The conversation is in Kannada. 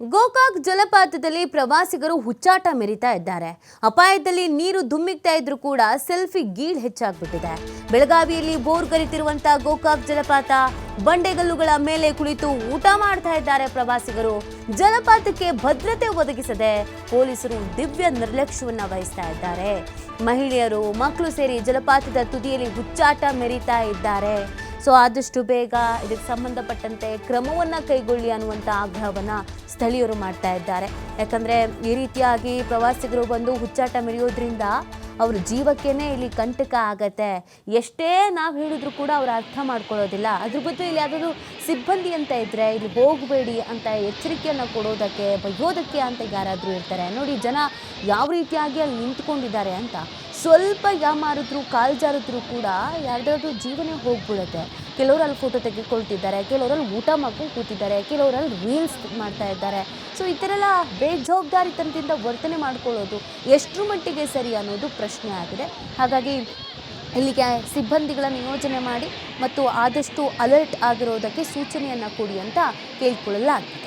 ಗೋಕಾಕ್ ಜಲಪಾತದಲ್ಲಿ ಪ್ರವಾಸಿಗರು ಹುಚ್ಚಾಟ ಮೆರಿತಾ ಇದ್ದಾರೆ. ಅಪಾಯದಲ್ಲಿ ನೀರು ಧುಮ್ಮಿಕ್ತಾ ಇದ್ರೂ ಕೂಡ ಸೆಲ್ಫಿ ಗೀಳ್ ಹೆಚ್ಚಾಗ್ಬಿಟ್ಟಿದೆ. ಬೆಳಗಾವಿಯಲ್ಲಿ ಬೋರ್ ಕರಿತಿರುವಂತಹ ಗೋಕಾಕ್ ಜಲಪಾತ, ಬಂಡೆಗಲ್ಲುಗಳ ಮೇಲೆ ಕುಳಿತು ಊಟ ಮಾಡ್ತಾ ಇದ್ದಾರೆ ಪ್ರವಾಸಿಗರು. ಜಲಪಾತಕ್ಕೆ ಭದ್ರತೆ ಒದಗಿಸದೆ ಪೊಲೀಸರು ದಿವ್ಯ ನಿರ್ಲಕ್ಷ್ಯವನ್ನ ವಹಿಸ್ತಾ ಇದ್ದಾರೆ. ಮಹಿಳೆಯರು ಮಕ್ಕಳು ಸೇರಿ ಜಲಪಾತದ ತುದಿಯಲ್ಲಿ ಹುಚ್ಚಾಟ ಮೆರಿತಾ ಇದ್ದಾರೆ. ಸೊ ಆದಷ್ಟು ಬೇಗ ಇದಕ್ಕೆ ಸಂಬಂಧಪಟ್ಟಂತೆ ಕ್ರಮವನ್ನು ಕೈಗೊಳ್ಳಿ ಅನ್ನುವಂಥ ಆಗ್ರಹವನ್ನು ಸ್ಥಳೀಯರು ಮಾಡ್ತಾ ಇದ್ದಾರೆ. ಯಾಕಂದರೆ ಈ ರೀತಿಯಾಗಿ ಪ್ರವಾಸಿಗರು ಬಂದು ಹುಚ್ಚಾಟ ಮೆರೆಯೋದ್ರಿಂದ ಅವ್ರ ಜೀವಕ್ಕೇ ಇಲ್ಲಿ ಕಂಟಕ ಆಗತ್ತೆ. ಎಷ್ಟೇ ನಾವು ಹೇಳಿದ್ರು ಕೂಡ ಅವ್ರು ಅರ್ಥ ಮಾಡ್ಕೊಳ್ಳೋದಿಲ್ಲ. ಅದ್ರ ಬದಲು ಇಲ್ಲಿ ಯಾವುದಾದ್ರು ಸಿಬ್ಬಂದಿ ಅಂತ ಇದ್ರೆ ಇಲ್ಲಿ ಹೋಗಬೇಡಿ ಅಂತ ಎಚ್ಚರಿಕೆಯನ್ನು ಕೊಡೋದಕ್ಕೆ, ಬಯ್ಯೋದಕ್ಕೆ ಅಂತ ಯಾರಾದರೂ ಇರ್ತಾರೆ. ನೋಡಿ ಜನ ಯಾವ ರೀತಿಯಾಗಿ ಅಲ್ಲಿ ನಿಂತ್ಕೊಂಡಿದ್ದಾರೆ ಅಂತ ಸ್ವಲ್ಪ ಯಾಮಾರಿದ್ರು ಕಾಲು ಜಾರಿದ್ರು ಕೂಡ ಯಾರ್ದಾದ್ರೂ ಜೀವನ ಹೋಗ್ಬಿಡುತ್ತೆ. ಕೆಲವರು ಅಲ್ಲಿ ಫೋಟೋ ತೆಗೆದುಕೊಳ್ತಿದ್ದಾರೆ ಕೆಲವರಲ್ಲಿ ಊಟ ಮಾಡ್ಕೊಂಡು ಕೂತಿದ್ದಾರೆ ಕೆಲವರಲ್ಲಿ ರೀಲ್ಸ್ ಮಾಡ್ತಾ ಇದ್ದಾರೆ. ಸೊ ಈ ಥರ ಎಲ್ಲ ಬೇಜವಾಬ್ದಾರಿತನದಿಂದ ವರ್ತನೆ ಮಾಡ್ಕೊಳ್ಳೋದು ಎಷ್ಟರ ಮಟ್ಟಿಗೆ ಸರಿ ಅನ್ನೋದು ಪ್ರಶ್ನೆ ಆಗಿದೆ. ಹಾಗಾಗಿ ಇಲ್ಲಿಗೆ ಸಿಬ್ಬಂದಿಗಳ ನಿಯೋಜನೆ ಮಾಡಿ ಮತ್ತು ಆದಷ್ಟು ಅಲರ್ಟ್ ಆಗಿರೋದಕ್ಕೆ ಸೂಚನೆಯನ್ನು ಕೊಡಿ ಅಂತ ಕೇಳ್ಕೊಳ್ಳಲಾಗಿದೆ.